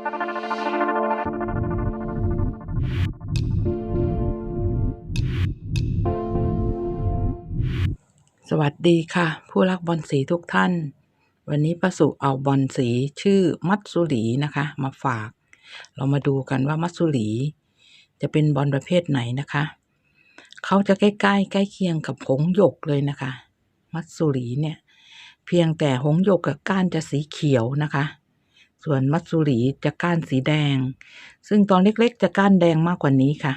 สวัสดีค่ะ ผู้รักบอลสีทุกท่าน วันนี้ป้าสุเอาบอลสีชื่อมัตสุรีนะคะ มาฝาก เรามาดูกันว่ามัตสุรีจะเป็นบอลประเภทไหนนะคะ เขาจะใกล้ๆ ใกล้เคียงกับหงหยกเลยนะคะ มัตสุรีเนี่ย เพียงแต่หงหยกกับก้านจะสีเขียวนะคะ ส่วนมัตสุรีจะก้านสีแดง ซึ่งตอนเล็กๆ จะก้านแดงมากกว่านี้ค่ะ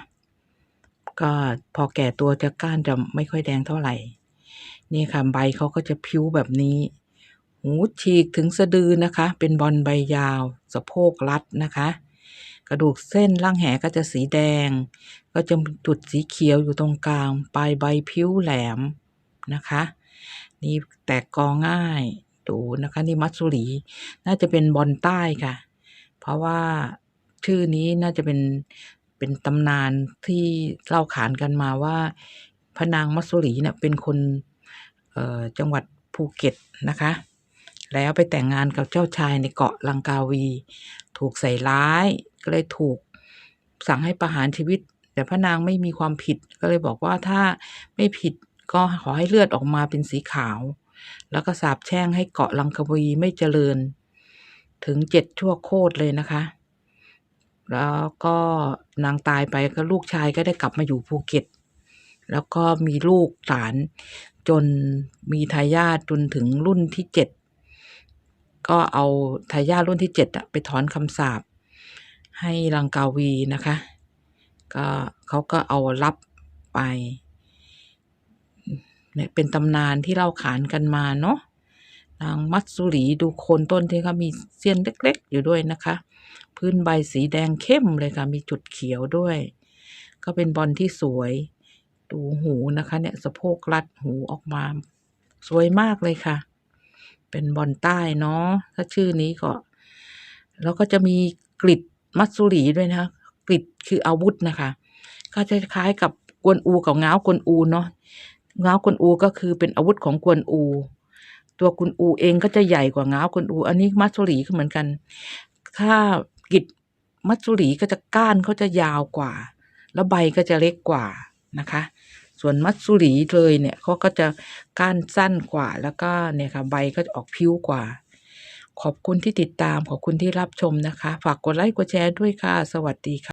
ก็พอแก่ตัวจะก้านจะไม่ค่อยแดงเท่าไหร่ นี่ค่ะใบเขาก็จะพิ้วแบบนี้ หูฉีกถึงสะดือนะคะ เป็นบอลใบยาว สะโพกรัดนะคะ กระดูกเส้นล่างแหก็จะสีแดง ก็จะจุดสีเขียวอยู่ตรงกลาง ปลายใบพิ้วแหลมนะคะ นี่แตกกอง่าย ดูนะคะ นี่มัตสุรี น่าจะเป็นบอลใต้ค่ะ เพราะว่าชื่อนี้น่าจะเป็นเป็นตำนานที่เล่าขานกันมาว่าพระนางมัตสุรีเนี่ยเป็นคนเอ่อจังหวัดภูเก็ตนะคะ แล้วไปแต่งงานกับเจ้าชายในเกาะลังกาวี ถูกใส่ร้ายก็เลยถูกสั่งให้ประหารชีวิต แต่พระนางไม่มีความผิดก็เลยบอกว่าถ้าไม่ผิดก็ขอให้เลือดออกมาเป็นสีขาว แล้วก็สาปแช่งให้เกาะลังกาวีไม่เจริญ ถึงเจ็ดชั่วโคตรเลยนะคะ แล้วก็นางตายไปก็ลูกชายก็ได้กลับมาอยู่ภูเก็ต แล้วก็มีลูกหลานจนมีทายาทจนถึงรุ่นที่เจ็ดก็เอาทายาทรุ่นที่เจ็ดไปถอนคำสาปให้ลังกาวีนะคะ ก็เขาก็เอารับไป เนี่ยเป็นตำนานที่เล่าขานกันมาเนาะนางมัตสุรีดูโคนต้นที่เขามีเสี้ยนเล็ก ๆ อยู่ด้วยนะคะ พื้นใบสีแดงเข้มเลยค่ะมีจุดเขียวด้วย ก็เป็นบอลที่สวย ดูหูนะคะเนี่ยสะโพกรัดหูออกมา สวยมากเลยค่ะ เป็นบอลใต้เนาะถ้าชื่อนี้ก็ แล้วก็จะมีกริดมัตสุรีด้วยนะคะกริดคืออาวุธนะคะ ก็จะคล้ายกับกวนอูกับง้าวกวนอูเนาะ ง้าวกวนอูก็คือเป็นอาวุธของกวนอู ตัวกุนอูเองก็จะใหญ่กว่าง้าวกวนอู อันนี้มัตสุรีก็เหมือนกัน ถ้ากิจมัตสุรีก็จะก้านเขาจะยาวกว่า แล้วใบก็จะเล็กกว่านะคะ ส่วนมัตสุรีเลยเนี่ยเขาก็จะก้านสั้นกว่า แล้วก็เนี่ยค่ะใบก็จะออกพิ้วกว่า ขอบคุณที่ติดตามขอบคุณที่รับชมนะคะ ฝากกดไลค์กดแชร์ด้วยค่ะ สวัสดีค่ะ